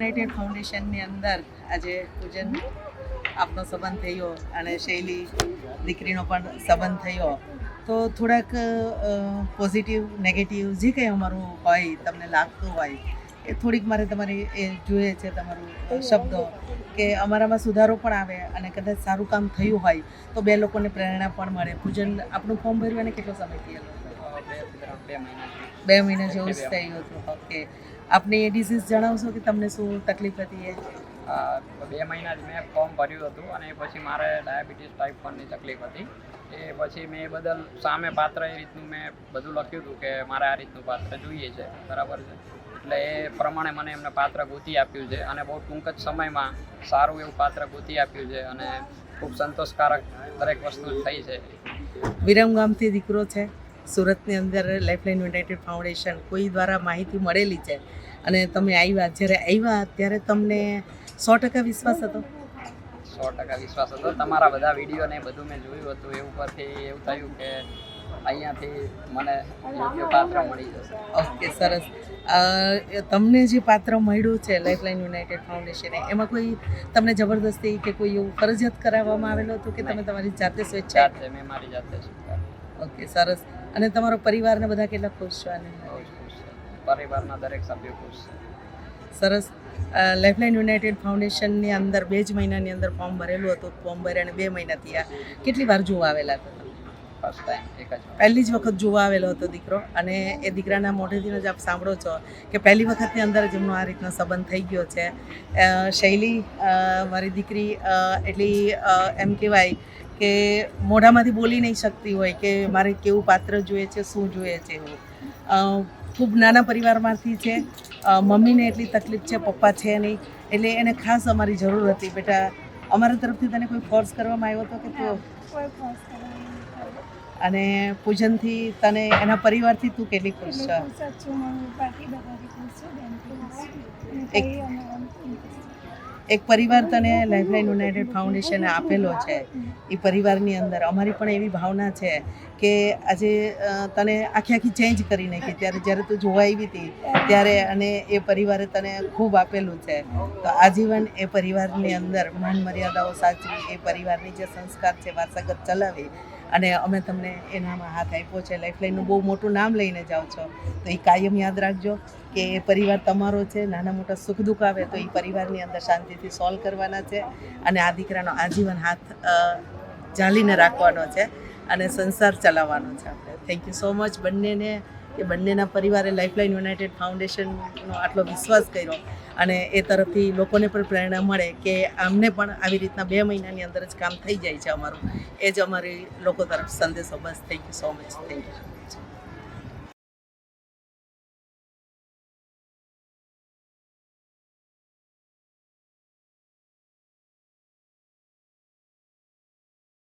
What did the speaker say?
United ફાઉન્ડેશનની અંદર આજે પૂજન આપનો સંબંધ થયો અને શૈલી, દીકરીનો પણ સંબંધ થયો. તો થોડાક પોઝિટિવ નેગેટિવ જે કંઈ અમારું હોય, તમને લાગતું હોય, એ થોડીક મારે તમારી એ જોઈએ છે તમારું શબ્દો કે અમારામાં સુધારો પણ આવે અને કદાચ સારું કામ થયું હોય, તો બે લોકોને પ્રેરણા પણ મળે. પૂજન આપણું ફોર્મ ભર્યું અને કેટલો સમય થયેલો? બે મહિના જેવું જ થયું હતું. ઓકે આપને એ ડિઝીઝ જણાવશો કે તમને શું તકલીફ હતી એ? બે મહિના જ મેં ફોર્મ ભર્યું હતું અને પછી મારે ડાયાબિટીસ ટાઈપ વનની તકલીફ હતી. એ પછી મેં એ બદલ સામે પાત્ર એ રીતનું મેં બધું લખ્યું હતું કે મારે આ રીતનું પાત્ર જોઈએ છે. બરાબર છે? એટલે એ પ્રમાણે મને એમને પાત્ર ગોતી આપ્યું છે અને બહુ ટૂંક જ સમયમાં સારું એવું પાત્ર ગોતી આપ્યું છે અને ખૂબ સંતોષકારક દરેક વસ્તુ થઈ છે. વિરમગામથી દીકરો છે? સુરતની અંદર લાઇફલાઇન યુનાઇટેડ ફાઉન્ડેશન કોઈ દ્વારા માહિતી મળેલી છે? અને તમે આવ્યા જ્યારે આવ્યા ત્યારે તમને સો ટકા વિશ્વાસ હતો? સો ટકા વિશ્વાસ હતો. તમારા બધા વીડિયો ને બધું મેં જોયું હતું. એ ઉપરથી એવું થયું કે અહીંયાથી મને યોગ્ય પાત્ર મળી જશે. ઓકે સરસ. તમને જે પાત્ર મળ્યું છે લાઇફલાઇન યુનાઇટેડ ફાઉન્ડેશને એમાં કોઈ તમને જબરદસ્તી કે કોઈ એવું ફરજિયાત કરાવવામાં આવેલું હતું કે તમે તમારી જાતે સ્વેચ્છા મેં મારી જાતે ઓકે સરસ. અને તમારો પરિવારને બધા કેટલા ખુશ છો અને પરિવારના દરેક સભ્યો ખુશ છે. સરસ. લાઈફલાઈન યુનાઇટેડ ફાઉન્ડેશનની અંદર બે જ મહિનાની અંદર ફોર્મ ભરેલું હતું. ફોર્મ ભર્યા અને બે મહિના થયા. કેટલી વાર જોવા આવેલા હતા. પહેલી જ વખત જોવા આવેલો હતો દીકરો. અને એ દીકરાના મોઢેથી જ આપ સાંભળો છો કે પહેલી વખતની અંદર જ એમનો આ રીતનો સંબંધ થઈ ગયો છે. શૈલી મારી દીકરી એટલી એમ કહેવાય કે મોઢામાંથી બોલી નહીં શકતી હોય કે મારે કેવું પાત્ર જોઈએ છે શું જોઈએ છે એવું. ખૂબ નાના પરિવારમાંથી છે. મમ્મીને એટલી તકલીફ છે પપ્પા છે નહીં. એટલે એને ખાસ અમારી જરૂર હતી. બેટા અમારા તરફથી તને કોઈ ફોર્સ કરવામાં આવ્યો હતો કે તું. અને પૂજનથી તને એના પરિવારથી તું કેટલી ખુશ છે? એક- એક પરિવાર તને લાઈફલાઈન યુનાઇટેડ ફાઉન્ડેશને આપેલો છે, એ પરિવારની અંદર. અમારી પણ એવી ભાવના છે કે આજે તને આખી આખી ચેન્જ કરી નાખી ત્યારે જ્યારે તું જોવા આવી હતી, ત્યારે અને એ પરિવારે તને ખૂબ આપેલું છે. તો આજીવન એ પરિવારની અંદર માન મર્યાદાઓ સાચવી, એ પરિવારની જે સંસ્કાર છે, વારસાગત ચલાવી અને અમે તમને એનામાં હાથ આપ્યો છે. લાઈફલાઈનનું બહુ મોટું નામ લઈને જાઓ છો. તો એ કાયમ યાદ રાખજો કે એ પરિવાર તમારો છે. નાના મોટા સુખ દુઃખ આવે તો એ પરિવારની અંદર શાંતિથી સોલ્વ કરવાના છે અને આ દીકરાનો આજીવન હાથ ઝાલીને રાખવાનો છે અને સંસાર ચલાવવાનો છે આપણે. થેન્ક યુ સો મચ બંનેને. કે બંનેના પરિવારે લાઈફલાઈન યુનાઇટેડ ફાઉન્ડેશનનો આટલો વિશ્વાસ કર્યો અને એ તરફથી લોકોને પણ પ્રેરણા મળે કે આમને પણ આવી રીતના બે મહિનાની અંદર જ કામ થઈ જાય છે અમારું. એ જ અમારી લોકો તરફ સંદેશો. બસ thank you so much thank you